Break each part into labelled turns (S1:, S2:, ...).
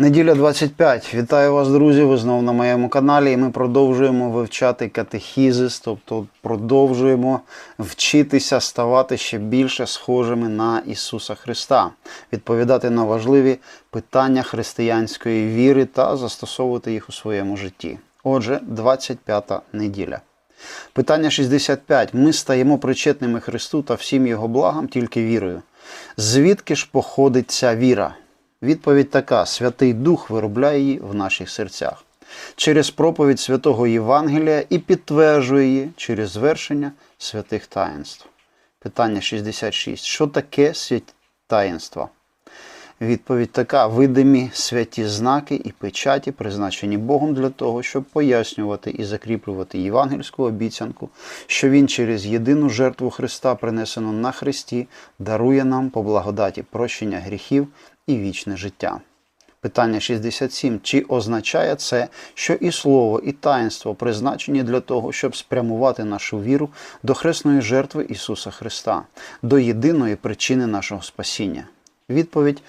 S1: Неділя 25. Вітаю вас, друзі! Ви знову на моєму каналі. І ми продовжуємо вивчати катехізис, тобто продовжуємо вчитися ставати ще більше схожими на Ісуса Христа, відповідати на важливі питання християнської віри та застосовувати їх у своєму житті. Отже, 25 неділя. Питання 65. Ми стаємо причетними Христу та всім Його благам тільки вірою. Звідки ж походить ця віра? Відповідь така: Святий Дух виробляє її в наших серцях через проповідь святого Євангелія і підтверджує її через звершення святих таїнств. Питання 66. Що таке святі таїнства? Відповідь така: видимі святі знаки і печаті, призначені Богом для того, щоб пояснювати і закріплювати євангельську обіцянку, що Він через єдину жертву Христа, принесену на Христі, дарує нам по благодаті прощення гріхів і вічне життя. Питання 67. Чи означає це, що і слово, і таїнство призначені для того, щоб спрямувати нашу віру до хресної жертви Ісуса Христа, до єдиної причини нашого спасіння? Відповідь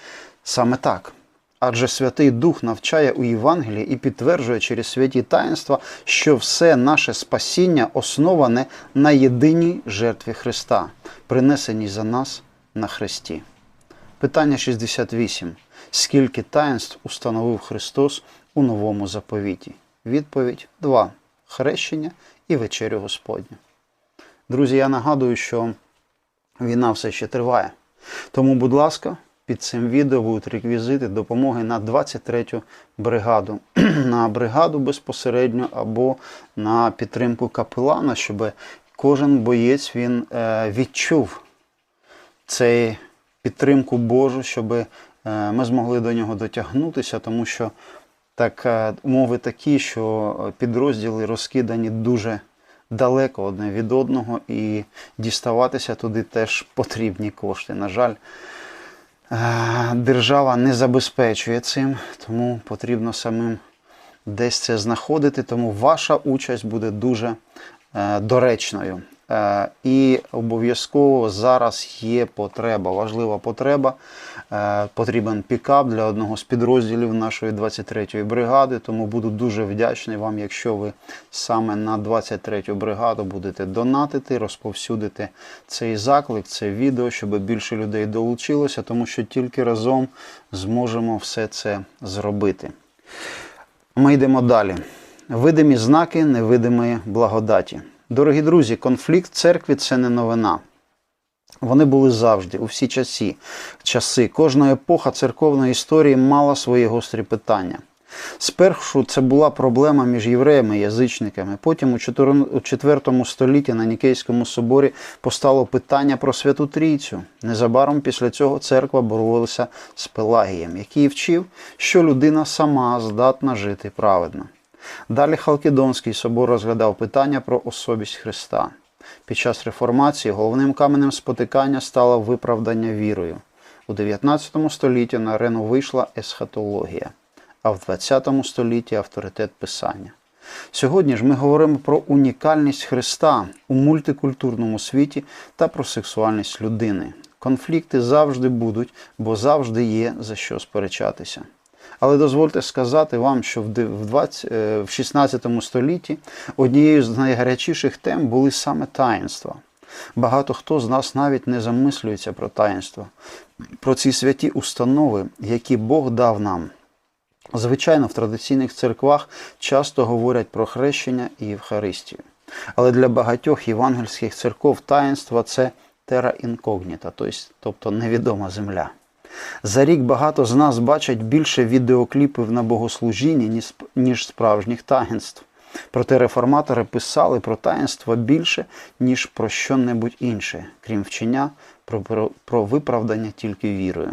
S1: саме так. Адже Святий Дух навчає у Євангелії і підтверджує через святі таїнства, що все наше спасіння основане на єдиній жертві Христа, принесеній за нас на Христі. Питання 68. Скільки таїнств установив Христос у новому заповіті? Відповідь 2. Хрещення і вечерю Господню. Друзі, я нагадую, що війна все ще триває. Тому, будь ласка, під цим відео будуть реквізити допомоги на 23-ю бригаду, на бригаду безпосередньо або на підтримку капелана, щоб кожен боєць він е, відчув цей підтримку Божу, щоб е, ми змогли до нього дотягнутися, тому що так, е, умови такі, що підрозділи розкидані дуже далеко одне від одного, і діставатися туди теж потрібні кошти. На жаль, е, держава не забезпечує цим, тому потрібно самим десь це знаходити. Тому ваша участь буде дуже е, доречною. Е, І обов'язково зараз є потреба, важлива потреба. Е, Потрібен пікап для одного з підрозділів нашої 23-ї бригади. Тому буду дуже вдячний вам, якщо ви саме на 23-ю бригаду будете донатити, розповсюдити цей заклик, це відео, щоб більше людей долучилося, тому що тільки разом зможемо все це зробити. Ми йдемо далі. Видимі знаки невидимої благодаті. Дорогі друзі, конфлікт в церкві це не новина. Вони були завжди, у всі часи. часи. Кожна епоха церковної історії мала свої гострі питання. Спершу це була проблема між євреями і язичниками. Потім у 4 столітті на Нікейському соборі постало питання про Святу Трійцю. Незабаром після цього церква боролася з Пелагієм, який вчив, що людина сама здатна жити праведно. Далі Халкідонський собор розглядав питання про особість Христа. Під час реформації головним каменем спотикання стало виправдання вірою. У 19 столітті на арену вийшла есхатологія, а в 20 столітті авторитет Писання. Сьогодні ж ми говоримо про унікальність Христа у мультикультурному світі та про сексуальність людини. Конфлікти завжди будуть, бо завжди є за що сперечатися. Але дозвольте сказати вам, що в 20, в 16 столітті однією з найгарячіших тем були саме таїнства. Багато хто з нас навіть не замислюється про таїнства, про ці святі установи, які Бог дав нам. Звичайно, в традиційних церквах часто говорять про хрещення і Євхаристію. Але для багатьох євангельських церков таїнства це тера інкогніта, тобто невідома земля. За рік багато з нас бачать більше відеокліпів на богослужінні, ніж справжніх таїнств. Проте реформатори писали про таїнства більше, ніж про що-небудь інше, крім вчення про, про, про виправдання тільки вірою.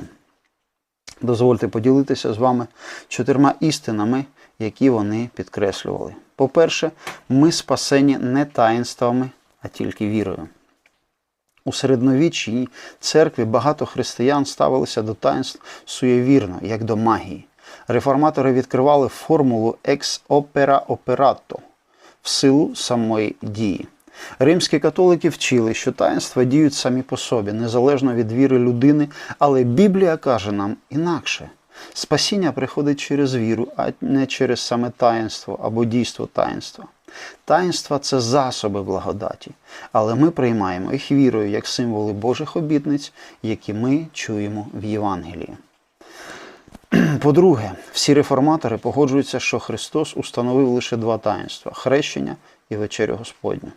S1: Дозвольте поділитися з вами чотирма істинами, які вони підкреслювали. По-перше, ми спасені не таїнствами, а тільки вірою. У середньовічній церкві багато християн ставилися до таїнств суєвірно, як до магії. Реформатори відкривали формулу екс опера операто в силу самої дії. Римські католики вчили, що таїнства діють самі по собі, незалежно від віри людини, але Біблія каже нам інакше. Спасіння приходить через віру, а не через саме таїнство або дійство таїнства. Таїнства це засоби благодаті, але ми приймаємо їх вірою як символи Божих обітниць, які ми чуємо в Євангелії. По-друге, всі реформатори погоджуються, що Христос установив лише два таїнства хрещення і вечерю Господню.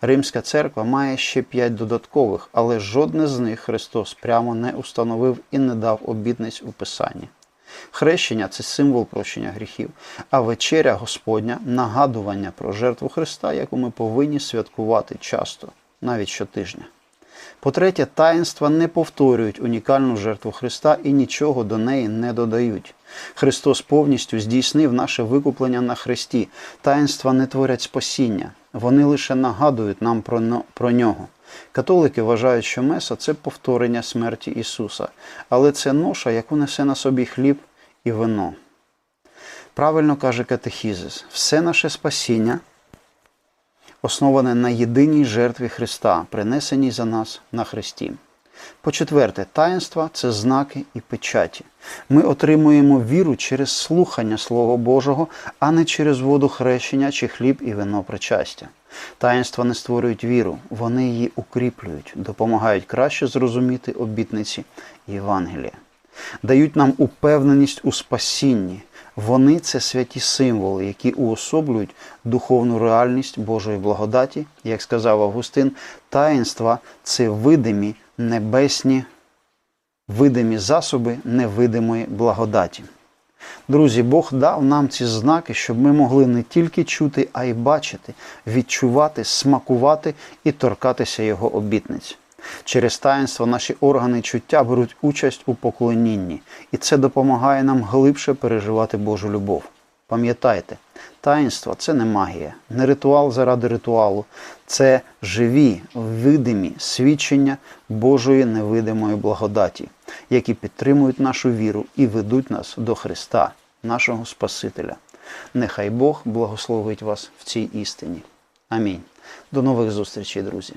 S1: Римська церква має ще п'ять додаткових, але жодне з них Христос прямо не установив і не дав обітниць у Писанні. Хрещення це символ прощення гріхів, а вечеря Господня нагадування про жертву Христа, яку ми повинні святкувати часто, навіть щотижня. По-третє, таїнства не повторюють унікальну жертву Христа і нічого до неї не додають. Христос повністю здійснив наше викуплення на Христі. Таїнства не творять спасіння, вони лише нагадують нам про, нього. Католики вважають, що меса це повторення смерті Ісуса, але це ноша, яку несе на собі хліб і вино. Правильно каже катехізис, все наше спасіння основане на єдиній жертві Христа, принесеній за нас на Христі. По-четверте, таїнства це знаки і печаті. Ми отримуємо віру через слухання Слова Божого, а не через воду хрещення чи хліб і вино причастя. Таїнства не створюють віру, вони її укріплюють, допомагають краще зрозуміти обітниці Євангелія, дають нам упевненість у спасінні. Вони це святі символи, які уособлюють духовну реальність Божої благодаті. Як сказав Августин, таїнства це видимі небесні, видимі засоби невидимої благодаті. Друзі, Бог дав нам ці знаки, щоб ми могли не тільки чути, а й бачити, відчувати, смакувати і торкатися Його обітниць. Через таїнство наші органи чуття беруть участь у поклонінні, і це допомагає нам глибше переживати Божу любов. Пам'ятайте, таїнство це не магія, не ритуал заради ритуалу, це живі, видимі свідчення Божої невидимої благодаті, які підтримують нашу віру і ведуть нас до Христа, нашого Спасителя. Нехай Бог благословить вас в цій істині. Амінь. До нових зустрічей, друзі.